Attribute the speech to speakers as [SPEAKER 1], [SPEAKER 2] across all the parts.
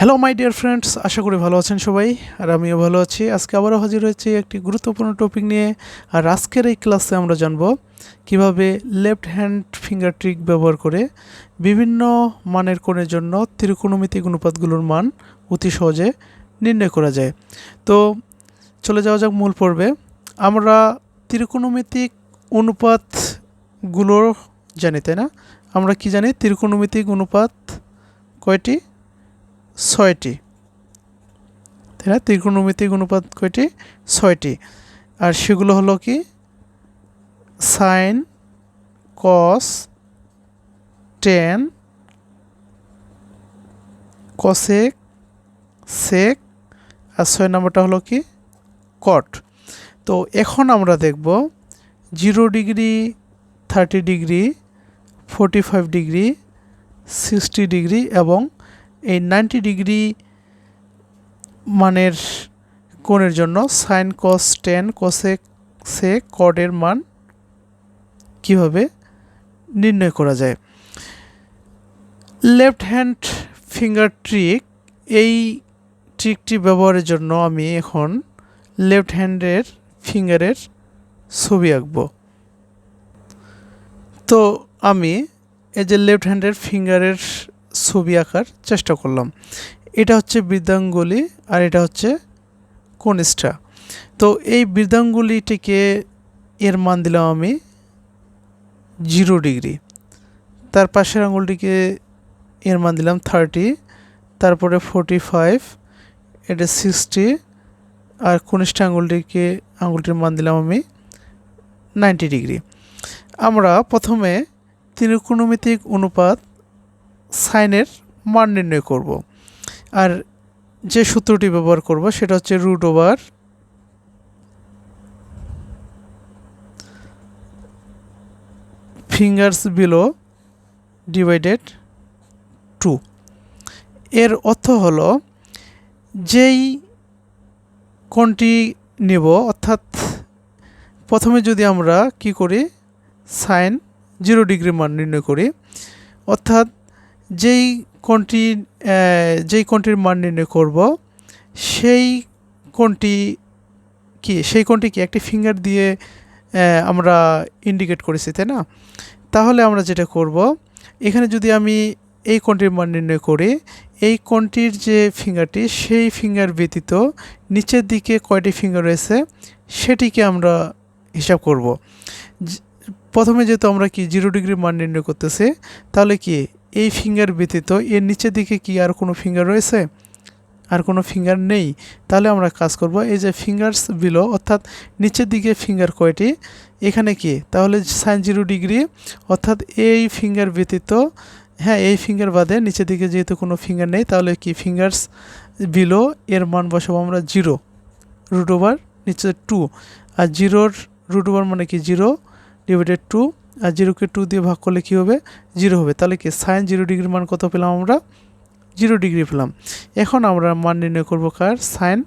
[SPEAKER 1] Hello my dear friends আশা করি ভালো আছেন সবাই, আর আমিও ভালো আছি। আজকে আবারও হাজির হয়েছি একটি গুরুত্বপূর্ণ টপিক নিয়ে, আর আজকের এই ক্লাসে আমরা জানব কীভাবে লেফট হ্যান্ড ফিঙ্গার ট্রিক ব্যবহার করে বিভিন্ন মানের কোণের জন্য ত্রিকোণমিতিক অনুপাতগুলোর মান অতি সহজে নির্ণয় করা যায়। তো চলে যাওয়া যাক মূল পর্বে। আমরা ত্রিকোণমিতিক অনুপাতগুলো জানি, তাই না? আমরা কি জানি ত্রিকোণমিতিক অনুপাত কয়টি? ছয়টি। তাই না? ত্রিকোণমিতিক অনুপাত কয়টি? ছয়টি। আর সেগুলো হলো কি? Sine cos tan cosec sec আর ছয় নম্বরটা হলো কি? কট তো এখন আমরা দেখব zero degree, thirty degree, forty five degree, sixty degree এবং এই নাইনটি ডিগ্রি মানের কোণের জন্য সাইন কস টেন কসে সে কডের মান কীভাবে নির্ণয় করা যায়? লেফট হ্যান্ড ফিঙ্গার ট্রিক, এই ট্রিকটি ব্যবহারের জন্য আমি এখন লেফট হ্যান্ডের ফিঙ্গারের ছবি আঁকব। তো আমি এই যে লেফট হ্যান্ডের ফিঙ্গারের ছবি আঁকার চেষ্টা করলাম। এটা হচ্ছে বৃদ্ধাঙ্গুলি আর এটা হচ্ছে কনিষ্ঠা। তো এই বৃদ্ধাঙ্গুলিটিকে এর মান দিলাম আমি জিরো ডিগ্রি। তার পাশের আঙুলটিকে এর মান দিলাম থার্টি, তারপরে ফোরটি ফাইভ, এটা সিক্সটি, আর কনিষ্ঠ আঙুলটিকে, আঙুলটির মান দিলাম আমি নাইনটি ডিগ্রি। আমরা প্রথমে ত্রিকোণমিতিক অনুপাত সাইনের মান নির্ণয় করব। আর যে সূত্রটি ব্যবহার করব সেটা হচ্ছে root over fingers below divided two এর অর্থ হলো যেই কোনটি নেব, অর্থাৎ প্রথমে যদি আমরা কি করি, সাইন জিরো ডিগ্রি মান নির্ণয় করি, অর্থাৎ যেই কোণটি যেই কোণটির মান নির্ণয় করব, সেই কোণটি কি, সেই কোণটি কি, একটি ফিঙ্গার দিয়ে আমরা ইন্ডিকেট করেছি, তাই না? তাহলে আমরা যেটা করব, এখানে যদি আমি এই কোণটির মান নির্ণয় করি, এই কোণটির যে ফিঙ্গারটি সেই ফিঙ্গার ব্যতীত নিচের দিকে কয়টি ফিঙ্গার রয়েছে, সেটিকে আমরা হিসাব করব। প্রথমে যেহেতু আমরা কি জিরো ডিগ্রি মান নির্ণয় করতেছি, তাহলে কি এই ফিঙ্গার ব্যতীত এর নিচের দিকে কি আর কোনো ফিঙ্গার রয়েছে? আর কোনো ফিঙ্গার নেই। তাহলে আমরা কাজ করব এই যে ফিঙ্গার্স বিলো অর্থাৎ নিচের দিকে ফিঙ্গার কয়টি? এখানে কি? তাহলে সাইন জিরো ডিগ্রি অর্থাৎ এই ফিঙ্গার ব্যতীত হ্যাঁ এই ফিঙ্গার বাদে নিচের দিকে যেহেতু কোনো ফিঙ্গার নেই, তাহলে কি ফিঙ্গার্স বিলো এর মান বসাবো আমরা জিরো রুট ওভার নিচে টু আর জিরোর রুট ওভার মানে কি জিরো ডিভাইডেড টু আর জিরোকে টু দিয়ে ভাগ করলে কী হবে? জিরো হবে। তাহলে কি? সাইন জিরো ডিগ্রির মান কত পেলাম আমরা? জিরো ডিগ্রি পেলাম। এখন আমরা মান নির্ণয় করব কার? সাইন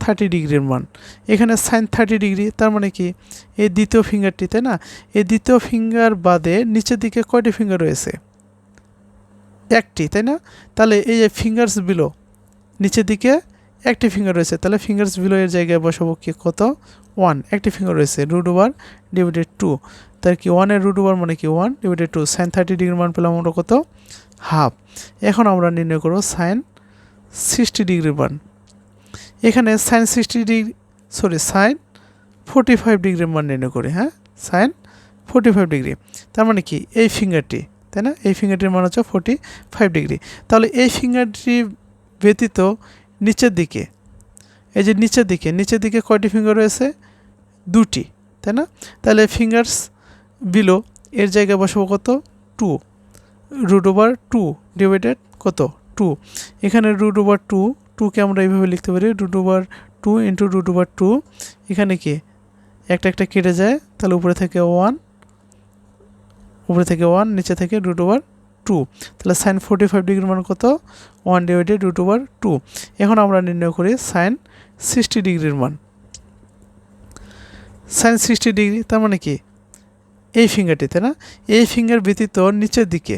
[SPEAKER 1] থার্টি ডিগ্রির মান। এখানে সাইন থার্টি ডিগ্রি তার মানে কি? এই দ্বিতীয় ফিঙ্গারটি তাই না? এই দ্বিতীয় ফিঙ্গার বাদে নিচের দিকে কয়টি ফিঙ্গার রয়েছে? একটি, তাই না? তাহলে এই যে ফিঙ্গার্স বিলো নিচের দিকে একটি ফিঙ্গার রয়েছে। তাহলে ফিঙ্গার্স বিলো এর জায়গায় বসাবো কি? কত? ওয়ান একটি ফিঙ্গার রয়েছে। রুট ওভার ডিভাইডেড টু তার কি ওয়ানের রুট ওভার মানে কি one divided two sine thirty ডিগ্রির মান পেলাম আমরা কত? হাফ এখন আমরা নির্ণয় করব সাইন সিক্সটি ডিগ্রির মান। এখানে sine sixty degree sorry sine forty five ডিগ্রির মান নির্ণয় করি হ্যাঁ? সাইন ফোর্টি ফাইভ ডিগ্রি তার মানে কি? এই ফিঙ্গারটি তাই না? এই ফিঙ্গারটির মান হচ্ছে ফোর্টি ফাইভ ডিগ্রি তাহলে এই ফিঙ্গারটি ব্যতীত নিচের দিকে, এই যে নিচের দিকে নিচের দিকে কয়টি ফিঙ্গার রয়েছে? দুটি, তাই না? তাহলে ফিঙ্গার্স বিলো, এর জায়গায় বসাবো কত? Two. Root over two divided কত? টু। এখানে রুট ওভার টু, টুকে আমরা এইভাবে লিখতে পারি, root over two into root over two. এখানে কি? একটা একটা কেটে যায়, তাহলে উপরে থেকে ওয়ান, উপরে থেকে ওয়ান, নিচে থেকে রুট ওভার টু। তাহলে সাইন ফোর্টি ফাইভ ডিগ্রির মান কত? One divided root over two. এখন আমরা নির্ণয় করি সাইন সিক্সটি ডিগ্রির মান। সাইন সিক্সটি ডিগ্রি, তার মানে কি? এই ফিঙ্গারটিতে, না? এই ফিঙ্গার ব্যতীত নিচের দিকে,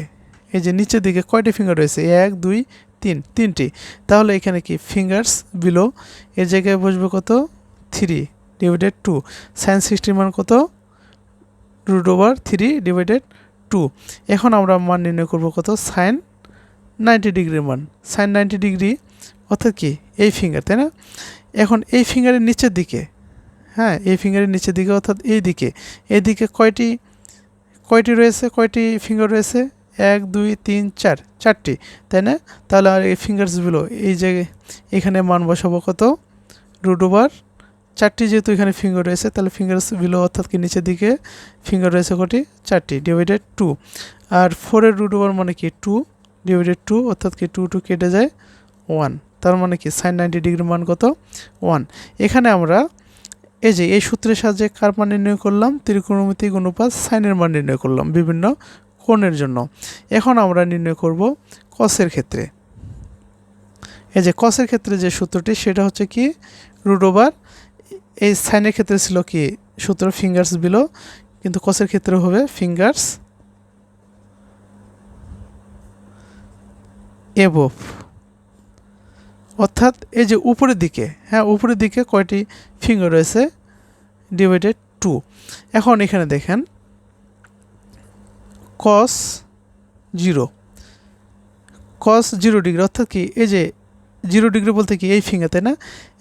[SPEAKER 1] এই যে নিচের দিকে কয়টি ফিঙ্গার রয়েছে? এক, দুই, তিন, তিনটি। তাহলে এখানে কি ফিঙ্গার্স বিলো এর জায়গায় বসবে কত? থ্রি ডিভাইডেড টু সাইন সিক্সটির মান কত? Root over three divided two এখন আমরা মান নির্ণয় করব কত? সাইন নাইনটি ডিগ্রির মান। সাইন নাইনটি ডিগ্রি অর্থাৎ কি? এই ফিঙ্গার তাই না? এখন এই ফিঙ্গারের নিচের দিকে হ্যাঁ এই ফিঙ্গারের নিচের দিকে অর্থাৎ এই দিকে। এই দিকে কয়টি কয়টি রয়েছে, কয়টি ফিঙ্গার রয়েছে? এক, দুই, তিন, চার, চারটি, তাই না? তাহলে আর এই ফিঙ্গার্সগুলো এই জায়গায় এখানে মান বসাবো কত? রুট ওভার চারটি যেহেতু এখানে ফিঙ্গার রয়েছে, তাহলে ফিঙ্গার্স বিলো অর্থাৎ কি নিচের দিকে? ফিঙ্গার রয়েছে কটি? চারটি ডিভাইডেড টু আর ফোরের রুট ওভার মানে কি? টু ডিভাইডেড টু অর্থাৎ কি টু টু কেটে যায় ওয়ান তার মানে কি? সাইন নাইনটি ডিগ্রির মান কত? ওয়ান এখানে আমরা এই যে, এই সূত্রের সাহায্যে কার মান নির্ণয় করলাম? ত্রিকোণমিতিক অনুপাত সাইনের মান নির্ণয় করলাম বিভিন্ন কোণের জন্য। এখন আমরা নির্ণয় করব কসের ক্ষেত্রে। এই যে কসের ক্ষেত্রে যে সূত্রটি, সেটা হচ্ছে কি? রুট ওভার এই সাইনের ক্ষেত্রে ছিল কি? সূত্র ফিঙ্গার্স বিলো কিন্তু কসের ক্ষেত্রে হবে ফিঙ্গার্স এবভ অর্থাৎ এই যে উপরের দিকে হ্যাঁ উপরের দিকে কয়টি ফিঙ্গার রয়েছে? ডিভাইডেড টু এখন এখানে দেখেন cos zero cos zero degree অর্থাৎ কি এই যে জিরো ডিগ্রি বলতে কি এই ফিঙ্গার তাই না?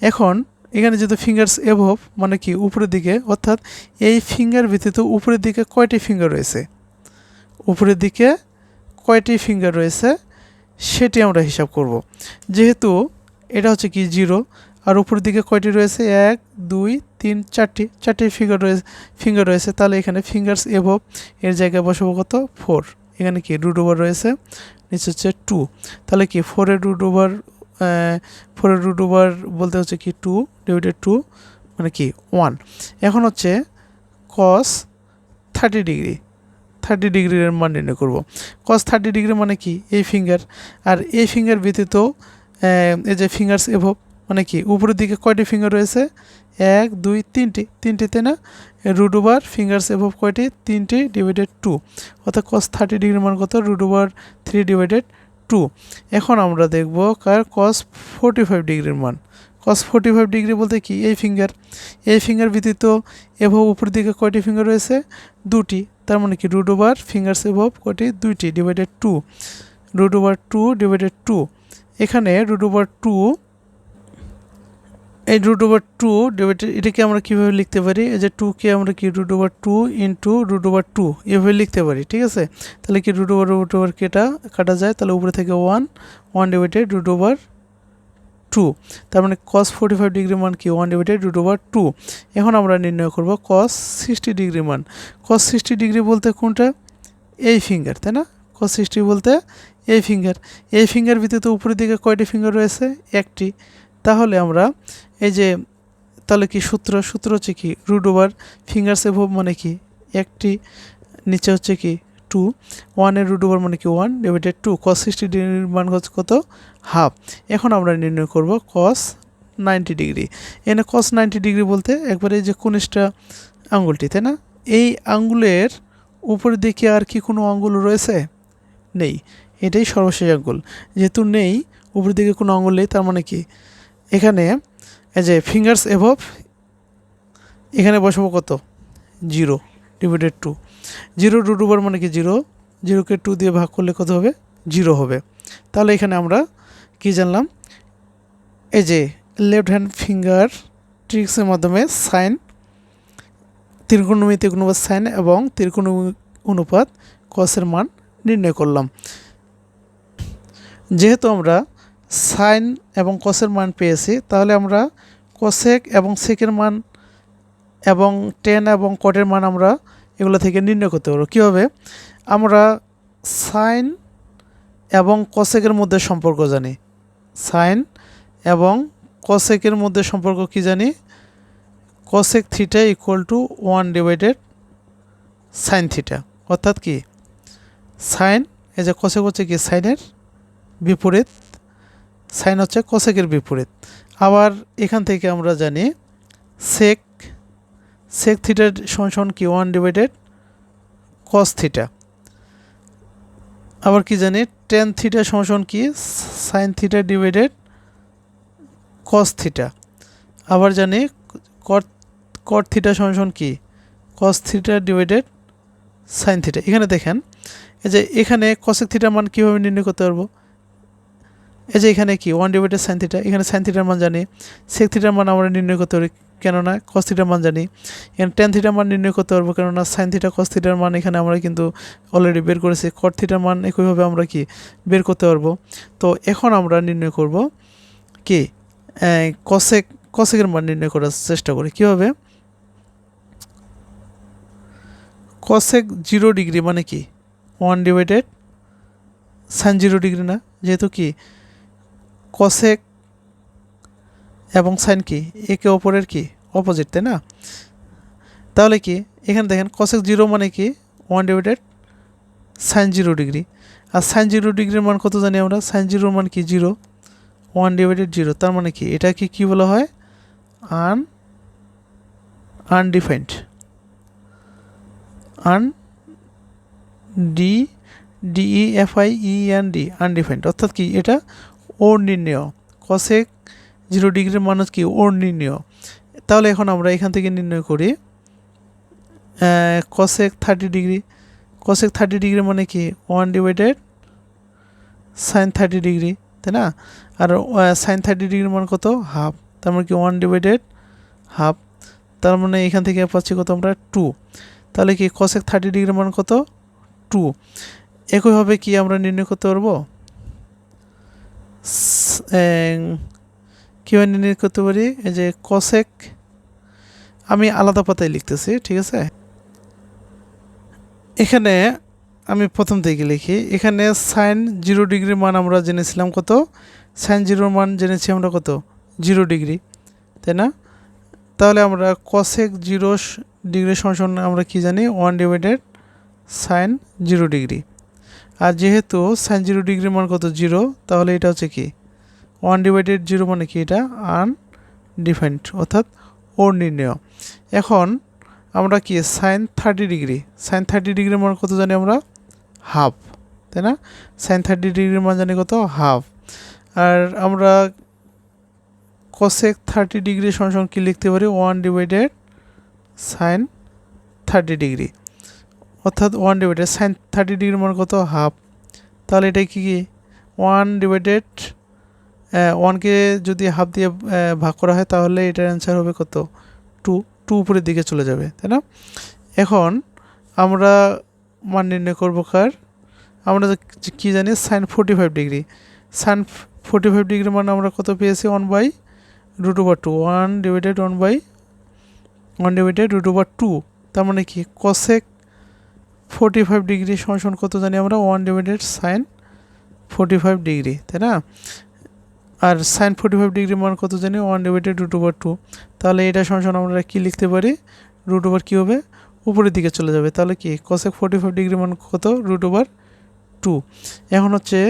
[SPEAKER 1] এখন এখানে যেহেতু ফিঙ্গার্স এভব মানে কি উপরের দিকে, অর্থাৎ এই ফিঙ্গার ব্যতীত উপরের দিকে কয়টি ফিঙ্গার রয়েছে? উপরের দিকে কয়টি ফিঙ্গার রয়েছে? সেটি আমরা হিসাব করব। যেহেতু এটা হচ্ছে কি জিরো। আর উপরের দিকে কয়টি রয়েছে? এক, দুই, তিন, চারটি। চারটি ফিঙ্গার রয়েছে ফিঙ্গার রয়েছে। তাহলে এখানে ফিঙ্গার্স এভব এর জায়গায় বসাবো কত? ফোর এখানে কি? রুট ওভার রয়েছে। নিচে হচ্ছে টু তাহলে কি? ফোরের রুট ওভার ফোরের রুট ওভার বলতে হচ্ছে কি টু ডিভাইডেড টু মানে কি? ওয়ান এখন হচ্ছে কস থার্টি ডিগ্রি থার্টি ডিগ্রির মান নির্ণয় করব। কস থার্টি ডিগ্রি মানে কি? এই ফিঙ্গার আর এই ফিঙ্গার ব্যতীত এই যে ফিঙ্গার্স এভব মানে কি, উপরের দিকে কয়টি ফিঙ্গার রয়েছে? এক, দুই, তিনটি তিনটিতে না? রুট ফিঙ্গার্স এভব কয়টি? তিনটি ডিভাইডেড টু অর্থাৎ কস থার্টি ডিগ্রি মান কত? রুট থ্রি ডিভাইডেড টু এখন আমরা দেখব কার কস ফোর্টি ফাইভ ডিগ্রির মান। কস ফোর্টি ফাইভ ডিগ্রি বলতে কি? এই ফিঙ্গার এই ফিঙ্গার ব্যতীত এভব উপরের দিকে কয়টি ফিঙ্গার রয়েছে? দুটি, তার মানে কি? রুট ফিঙ্গার্স এভব কয়টি? দুইটি divided two root two divided two এখানে রুট ওভার টু এই রুট ওভার টু এটাকে আমরা কীভাবে লিখতে পারি? এই যে টুকে আমরা কি root over two into root over two এভাবে লিখতে পারি, ঠিক আছে? তাহলে কি রুট ওভার রুট ওভার কেটা কাটা যায়? তাহলে উপরে থেকে one one divided root over two তার মানে কস ফোর্টি ফাইভ ডিগ্রি মান কি? One divided root over two এখন আমরা নির্ণয় করব কস সিক্সটি ডিগ্রি মান। কস সিক্সটি ডিগ্রি বলতে কোনটা? এই ফিঙ্গার তাই না? সিক্সটি বলতে এই ফিঙ্গার এই ফিঙ্গার ভিতরে উপরের দিকে কয়টি ফিঙ্গার রয়েছে? একটি। তাহলে আমরা এই যে, তাহলে কি সূত্র? সূত্র হচ্ছে কি? রুট ওভার ফিঙ্গার্স এভব মানে কি? একটি। নিচে হচ্ছে কি? টু ওয়ানের রুট ওভার মানে কি? One divided two cos sixty ডিগ্রির মান হচ্ছে কত? হাফ এখন আমরা নির্ণয় করব কস নাইনটি ডিগ্রি এনে কস নাইনটি ডিগ্রি বলতে একবারে এই যে কনিষ্ঠা আঙ্গুলটি, তাই না? এই আঙ্গুলের উপরের দিকে আর কি কোনো আঙ্গুল রয়েছে? নেই। এটাই সর্বশেষ আঙ্গুল যেহেতু নেই, উপরের দিকে কোনো আঙ্গুল নেই, তার মানে কি? এখানে এই যে ফিঙ্গার্স এভব এখানে বসাবো কত? Zero divided two zero two two মানে কি জিরো জিরোকে টু দিয়ে ভাগ করলে কত হবে? জিরো হবে। তাহলে এখানে আমরা কি জানলাম? এই যে লেফট হ্যান্ড ফিঙ্গার ট্রিক্সের মাধ্যমে সাইন ত্রিকোণমিতিক অনুপাত সাইন এবং ত্রিকোণ অনুপাত কসের মান নির্ণয় করলাম। যেহেতু আমরা সাইন এবং কসের মান পেয়েছি, তাহলে আমরা কসেক এবং সেকের মান এবং টেন এবং কটের মান আমরা এগুলো থেকে নির্ণয় করতে পারব। কীভাবে? আমরা সাইন এবং কসেকের মধ্যে সম্পর্ক জানি। সাইন এবং কসেকের মধ্যে সম্পর্ক কি জানি? Cosec theta equal to one divided sine theta অর্থাৎ কি? সাইন, এই যে কসেক হচ্ছে কি সাইনের বিপরীত, সাইন হচ্ছে কসেকের বিপরীত। আবার এখান থেকে আমরা জানি সেক সেক থিটার সমান কি ওয়ান ডিভাইডেড কস থিটা আবার কি জানি টেন থিটা সমান কি sine theta divided cos theta আবার জানি কট কট থিটা সমান কি cos theta divided sine theta এখানে দেখেন এই যে এখানে কসেক থিটার মান কীভাবে নির্ণয় করতে পারব? এই যে এখানে কি? ওয়ান ডিভাইডেড সাইন থিটা এখানে সাইন থিটার মান জানি। সেক থিটার মান আমরা নির্ণয় করতে পারি কেননা কস থিটার মান জানি। এখানে টেন থিটার মান নির্ণয় করতে পারব কেননা সাইন থিটা কস থিটার মান এখানে আমরা কিন্তু অলরেডি বের করেছি। কট থিটার মান একইভাবে আমরা কি বের করতে পারব? তো এখন আমরা নির্ণয় করব কি? কসেক কসেকের মান নির্ণয় করার চেষ্টা করি। কীভাবে? কসেক জিরো ডিগ্রি মানে কি? One divided sine zero degree না, যেহেতু কি? কসেক এবং সাইন কি? একে অপরের কি? অপোজিট তাই না? তাহলে কি? এখানে দেখেন কসেক জিরো মানে কি? One divided sine zero degree. আর সাইন জিরো ডিগ্রির মান কত জানি আমরা? সাইন জিরোর মান কি? জিরো। One divided zero. তার মানে কি? এটাকে কি বলা হয়? Un undefined un D D E F I E N D undefined অর্থাৎ কি? এটা ওর নির্ণয় কসেক জিরো ডিগ্রির মানুষ কি? ওর নির্ণয় তাহলে এখন আমরা এখান থেকে নির্ণয় করি cosec thirty degree cosec thirty degree মানে কি? One divided sine thirty degree তাই না? আর সাইন থার্টি ডিগ্রির মান কত? হাফ তার মানে কি? ওয়ান ডিভাইডেড হাফ তার মানে এখান থেকে পাচ্ছি কত আমরা? টু তাহলে কি? কসেক থার্টি ডিগ্রির মান কত? টু, একইভাবে কি আমরা নির্ণয় করতে পারব? কীভাবে নির্ণয় করতে পারি? এই যে কসেক আমি আলাদা পাতায় লিখতেছি, ঠিক আছে? এখানে আমি প্রথম থেকে লিখি, এখানে সাইন জিরো ডিগ্রির মান আমরা জেনেছিলাম কত? সাইন জিরোর মান জেনেছি আমরা কত? জিরো ডিগ্রি তাই না? তাহলে আমরা কসেক জিরো ডিগ্রি সমান আমরা কি জানি? One divided sine zero degree আর যেহেতু সাইন জিরো ডিগ্রি মান কত জিরো তাহলে এটা হচ্ছে কি? ওয়ান ডিভাইডেড জিরো মানে কি এটা? আনডিফাইন্ড অর্থাৎ ওর নির্ণয় এখন আমরা কি sine thirty degree sine thirty ডিগ্রির মান কত জানি আমরা? হাফ তাই না? সাইন থার্টি ডিগ্রির মান জানি কত? হাফ আর আমরা কসেক থার্টি ডিগ্রি সঙ্গে কী লিখতে পারি? One divided sine thirty degree অর্থাৎ one divided sine thirty degree মান কত? হাফ তাহলে এটা কি কি? ওয়ান ডিভাইডেড ওয়ানকে যদি হাফ দিয়ে ভাগ করা হয়, তাহলে এটার অ্যান্সার হবে কত? টু টু উপরের দিকে চলে যাবে, তাই না? এখন আমরা মান নির্ণয় করব কার? আমরা কী জানি? Sine forty five degree sine forty five degree মানে আমরা কত পেয়েছি? One by root over two one divided one by one divided root over two তার মানে কি? কসেক ফোর্টি ফাইভ ডিগ্রি সমান কত জানি আমরা? One divided sine forty five degree, তাই না? আর সাইন ফোর্টি ফাইভ ডিগ্রি মান কত জানি? One divided root over two তাহলে এটা সমান আমরা কী লিখতে পারি? রুট ওভার কী হবে? উপরের দিকে চলে যাবে। তাহলে কি? কসেক ফোর্টি ফাইভ ডিগ্রি মান কত? রুট ওভার টু এখন হচ্ছে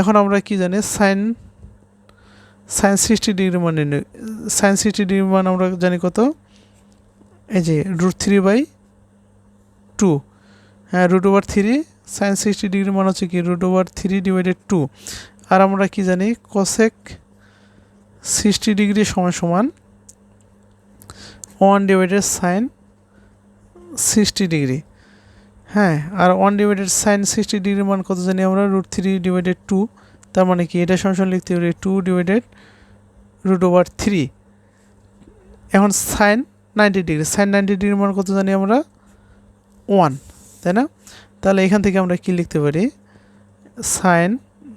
[SPEAKER 1] এখন আমরা কি জানি? সাইন সাইন সিক্সটি ডিগ্রি মান সাইন সিক্সটি ডিগ্রি মান আমরা জানি কত? এই যে রুট থ্রি বাই টু হ্যাঁ root over three sine sixty degree মান হচ্ছে কি root over three divided two আর আমরা কি জানি কসেক সিক্সটি ডিগ্রি সমান সমান one divided sine sixty degree হ্যাঁ আর one divided sine sixty degree মান কত জানি আমরা রুট থ্রি ডিভাইডেড টু তার মানে কি এটা সমান লিখতে পারি two divided root over three এখন sine ninety degree sine ninety degree মান কত জানি আমরা ওয়ান তাই না? তাহলে এখান থেকে আমরা কি লিখতে পারি? সাইন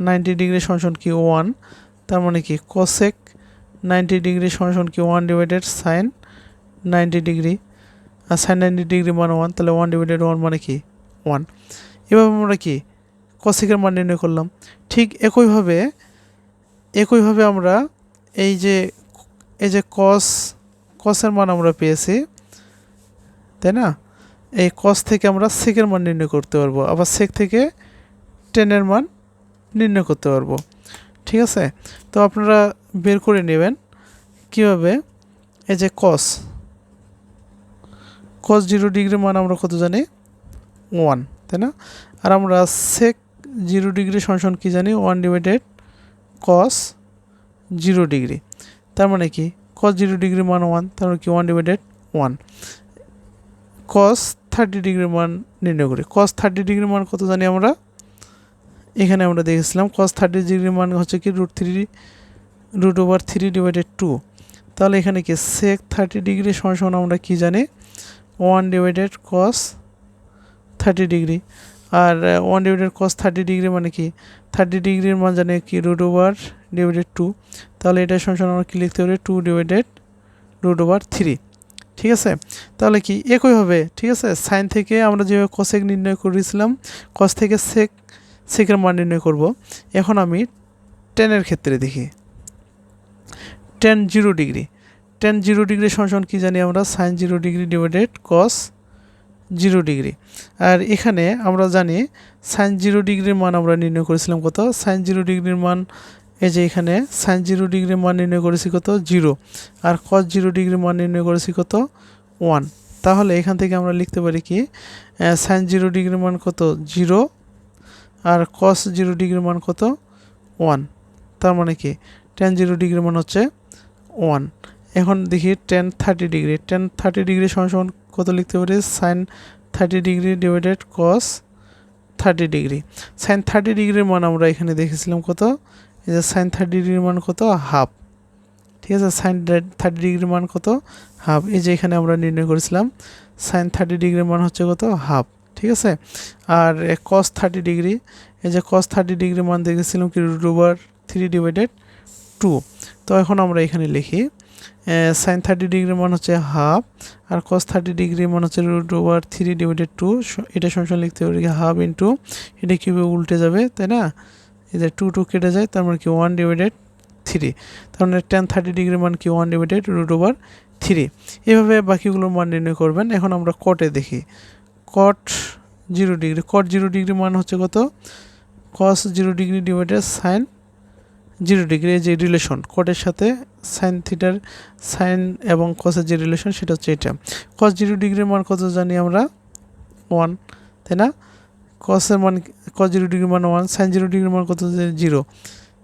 [SPEAKER 1] নাইনটি ডিগ্রি সমান কি ওয়ান তার মানে কি কসেক নাইনটি ডিগ্রি সমান কি one divided sine ninety degree আর সাইন নাইনটি ডিগ্রি মানে ওয়ান তাহলে ওয়ান ডিভাইডেড ওয়ান মানে কি ওয়ান এভাবে আমরা কি কসেকের মান নির্ণয় করলাম। ঠিক একইভাবে একইভাবে আমরা এই যে এই যে কস কসের মান আমরা পেয়েছি, তাই না? এই কস থেকে আমরা সেকের মান নির্ণয় করতে পারব, আবার সেক থেকে টেনের মান নির্ণয় করতে পারব। ঠিক আছে? তো আপনারা বের করে নেবেন কীভাবে? এই যে কস কস জিরো ডিগ্রি মান আমরা কত জানি? ওয়ান তাই না? আর আমরা সেক জিরো ডিগ্রি সমান কি জানি? One divided cos zero degree তার মানে কি? কস জিরো ডিগ্রি মান ওয়ান তার মানে কি? One divided one cos thirty ডিগ্রির মান নির্ণয় করি। কস থার্টি ডিগ্রির মান কত জানি আমরা? এখানে আমরা দেখেছিলাম কস থার্টি ডিগ্রির মান হচ্ছে কি root three root over three divided two তাহলে এখানে কি সেক থার্টি ডিগ্রি সমান আমরা কি জানি? One divided cos thirty degree আর one divided cos thirty degree মানে কি? থার্টি ডিগ্রির মান জানে কি? রুট ওভার ডিভাইডেড টু তাহলে এটা সমান আমরা কি লিখতে পারি? Two divided root over three ঠিক আছে? তাহলে কি একইভাবে ঠিক আছে? সাইন থেকে আমরা যেভাবে কসেক নির্ণয় করেছিলাম কস থেকে সেক সেকের মান নির্ণয় করব। এখন আমি টেনের ক্ষেত্রে দেখি। Tan zero degree tan zero degree সমান কী জানি আমরা? Sine zero degree divided cos zero degree আর এখানে আমরা জানি সাইন জিরো ডিগ্রির মান আমরা নির্ণয় করেছিলাম কত? সাইন জিরো ডিগ্রির মান এই যে এখানে সাইন জিরো ডিগ্রির মান নির্ণয় করেছি কত? জিরো আর কস জিরো ডিগ্রি মান নির্ণয় করেছি কত? ওয়ান তাহলে এখান থেকে আমরা লিখতে পারি কি সাইন জিরো ডিগ্রির মান কত? জিরো আর কস জিরো ডিগ্রির মান কত? ওয়ান তার মানে কি? টেন জিরো ডিগ্রি মান হচ্ছে ওয়ান এখন দেখি tan thirty degree tan thirty degree সমান সমান কত লিখতে পারি? Sine thirty degree divided cos thirty degree sine thirty ডিগ্রির মান আমরা এখানে দেখেছিলাম কত? এই যে সাইন থার্টি ডিগ্রির মান কত? হাফ ঠিক আছে? সাইন থার্টি ডিগ্রির মান কত? হাফ এই যে এখানে আমরা নির্ণয় করেছিলাম সাইন থার্টি ডিগ্রির মান হচ্ছে কত? হাফ ঠিক আছে? আর কস থার্টি ডিগ্রি এই যে কস থার্টি ডিগ্রির মান দেখেছিলাম কি? Root over three divided two তো এখন আমরা এখানে লিখি সাইন থার্টি ডিগ্রির মান হচ্ছে হাফ আর কস থার্টি ডিগ্রির মান হচ্ছে root over three divided two এটা সঙ্গে লিখতে পারি হাফ ইন্টু এটা কীভাবে উল্টে যাবে? তাই না? এই যে টু টু কেটে যায়, তার মানে কি ওয়ান ডিভাইডেড থ্রি তার মানে টেন থার্টি ডিগ্রি মান কি one divided root over three এভাবে বাকিগুলোর মান নির্ণয় করবেন। এখন আমরা কটে দেখি। Cot zero degree cot zero degree মান হচ্ছে কত? Cos zero degree divided sine zero degree এই যে রিলেশন কটের সাথে সাইন থিটার সাইন এবং কসের যে রিলেশন সেটা হচ্ছে এটা। কস জিরো ডিগ্রির মান কত জানি আমরা? ওয়ান তাই না? কসের মান কস জিরো ডিগ্রি মান ওয়ান সাইন জিরো ডিগ্রি মান কত জিরো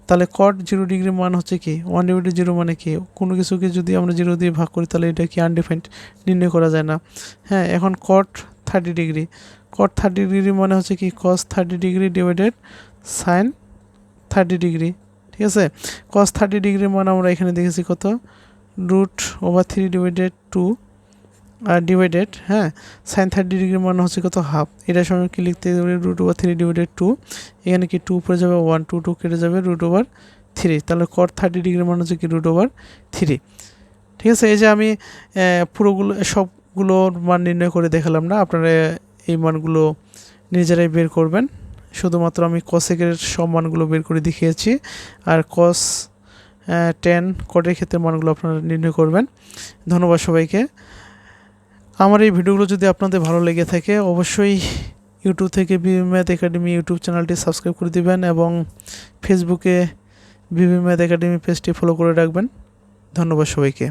[SPEAKER 1] তাহলে কট জিরো ডিগ্রির মান হচ্ছে কি? ওয়ান ডিভাইডেড জিরো মানে কি? কোনো কিছুকে যদি আমরা জিরো দিয়ে ভাগ করি, তাহলে এটা কি আনডিফাইন্ড নির্ণয় করা যায় না। হ্যাঁ এখন cot thirty degree cot thirty degree মানে হচ্ছে কি? Cos thirty degree divided sine thirty degree ঠিক আছে? কস থার্টি ডিগ্রির মান আমরা এখানে দেখেছি কত? Root over three divided two divided হ্যাঁ? সাইন থার্টি ডিগ্রির মান হচ্ছে কত হাফ এটার সঙ্গে কি লিখতে হবে? Root over three divided two এখানে কি টু উপরে যাবে? ওয়ান টু টু কেটে যাবে রুট ওভার থ্রি তাহলে কট থার্টি ডিগ্রির মান হচ্ছে কি রুট ওভার থ্রি ঠিক আছে? এই যে আমি পুরোগুলো সবগুলোর মান নির্ণয় করে দেখালাম না? আপনারা এই মানগুলো নিজেরাই বের করবেন। শুধুমাত্র আমি কসেকের সব মানগুলো বের করে দেখিয়েছি। আর কস টেন কটের ক্ষেত্রে মানগুলো আপনারা নির্ণয় করবেন। ধন্যবাদ সবাইকে। আমার এই ভিডিওগুলো যদি আপনাদের ভালো লেগে থাকে, অবশ্যই ইউটিউব থেকে বিবি ম্যাথ একাডেমি ইউটিউব চ্যানেলটি সাবস্ক্রাইব করে দিবেন এবং ফেসবুকে বিবি ম্যাথ একাডেমি পেজটি ফলো করে রাখবেন। ধন্যবাদ সবাইকে।